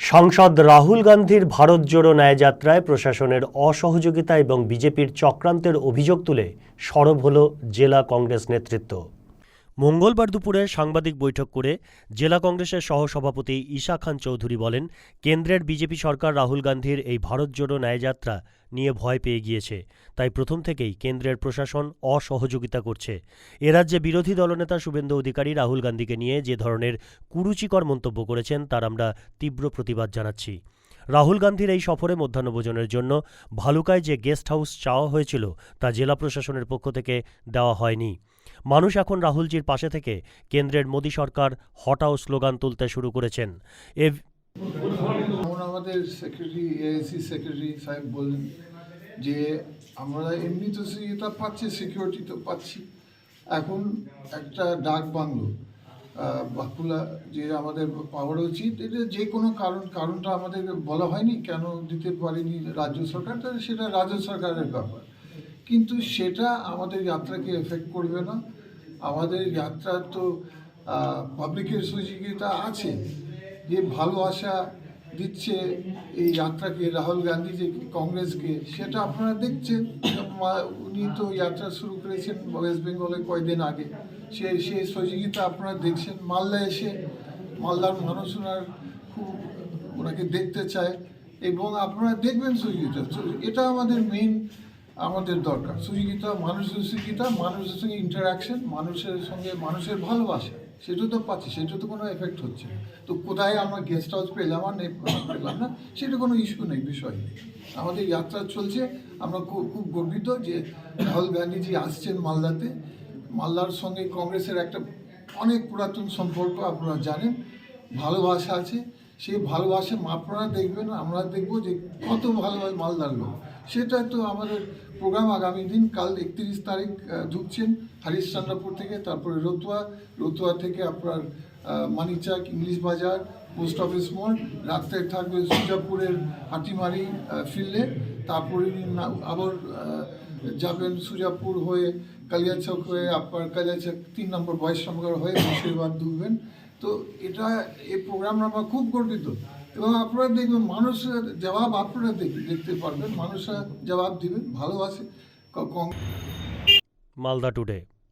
সাংসদ রাহুল গান্ধীর ভারত জোড়ো ন্যায়যাত্রায় প্রশাসনের অসহযোগিতা এবং বিজেপির চক্রান্তের অভিযোগ তুলে সরব হল জেলা কংগ্রেস নেতৃত্ব। মঙ্গলবার দুপুরে সাংবাদিক বৈঠক করে জেলা কংগ্রেসের সহসভাপতি ঈশা খান চৌধুরী বলেন, কেন্দ্রের বিজেপি সরকার রাহুল গান্ধীর এই ভারত জোড়ো ন্যায়যাত্রা নিয়ে ভয় পেয়ে গিয়েছে। তাই প্রথম থেকেই কেন্দ্রের প্রশাসন অসহযোগিতা করছে। এ রাজ্যে বিরোধী দলনেতা শুভেন্দু অধিকারী রাহুল গান্ধীকে নিয়ে যে ধরনের কুরুচিকর মন্তব্য করেছেন, তার আমরা তীব্র প্রতিবাদ জানাচ্ছি। রাহুল গান্ধীর এই সফরে মধ্যাহ্নভোজনের জন্য ভালুকায় যে গেস্ট হাউস চাওয়া হয়েছিল, তা জেলা প্রশাসনের পক্ষ থেকে দেওয়া হয়নি। মানুষ এখন রাহুলজির পাশে থেকে কেন্দ্রের মোদী সরকার হটাও স্লোগান তুলতে শুরু করেছেন। আমাদের সেক্রেটারি এএসি সেক্রেটারি সাহেব বললেন যে, আমরা এমনি তো এটা পাচ্ছি সিকিউরিটি তো পাচ্ছি। এখন একটা ডাক বাংলো। বাঁকুড়া যে আমাদের পাওয়ার উচিত, এটা যে কোনো কারণ কারণটা আমাদের বলা হয়নি, কেন দিতে পারেনি রাজ্য সরকার সেটা রাজ্য সরকারের ব্যাপার। কিন্তু সেটা আমাদের যাত্রাকে এফেক্ট করবে না। আমাদের যাত্রার তো পাবলিকের সহযোগিতা আছে। যে ভালোবাসা দিচ্ছে এই যাত্রাকে, রাহুল গান্ধী যে কংগ্রেসকে, সেটা আপনারা দেখছেন। উনি তো যাত্রা শুরু করেছেন ওয়েস্ট বেঙ্গলে কয়েকদিন আগে। সে সেই সহযোগিতা আপনারা দেখছেন। মালদা এসে, মালদার মানুষ ওনার খুব ওনাকে দেখতে চায় এবং আপনারা দেখবেন সহযোগিতা। এটা আমাদের মেইন আমাদের দরকার। সহযোগিতা মানুষের সহযোগিতা মানুষের সঙ্গে ইন্টারাকশন মানুষের সঙ্গে মানুষের ভালোবাসা। সেটা তো পাচ্ছি, সেটা তো কোনো এফেক্ট হচ্ছে না। তো কোথায় আমরা গেস্ট হাউস পেলাম আর নেই, পেলাম না, সেটা কোনো ইস্যু নেই, বিষয় নেই। আমাদের যাত্রা চলছে, আমরা খুব খুব গর্বিত যে রাহুল গান্ধীজি আসছেন মালদাতে। মালদার সঙ্গে কংগ্রেসের একটা অনেক পুরাতন সম্পর্ক, আপনারা জানেন। ভালোবাসা আছে সেই ভালোবাসে আপনারা দেখবেন, আমরা দেখব যে কত ভালোবাসে মালদার লোক সেটা তো আমাদের প্রোগ্রাম আগামী দিন, কাল একত্রিশ তারিখ ঢুকছেন হরিশ্চন্দ্রপুর থেকে, তারপরে রতুয়া রতুয়া থেকে আপনার Manikchak English Bazar, post office মোড় রাত্রে থাকবে সুজাপুরের হাটিমারি ফিল্ডে তারপরে আবার যাবেন সুজাপুর হয়ে, কালিয়াচক হয়ে, আপনার কালিয়াচক তিন নম্বর বয়সনগর হয়ে মুর্শিদাবাদ ঢুকবেন। তো এটা, এই প্রোগ্রাম আমরা খুব গর্বিত। এবং আপনারা দেখবেন, মানুষের জবাব আপনারা দেখতে পারবেন। মানুষরা জবাব দিবেন ভালোবাসে মালদা টুডে।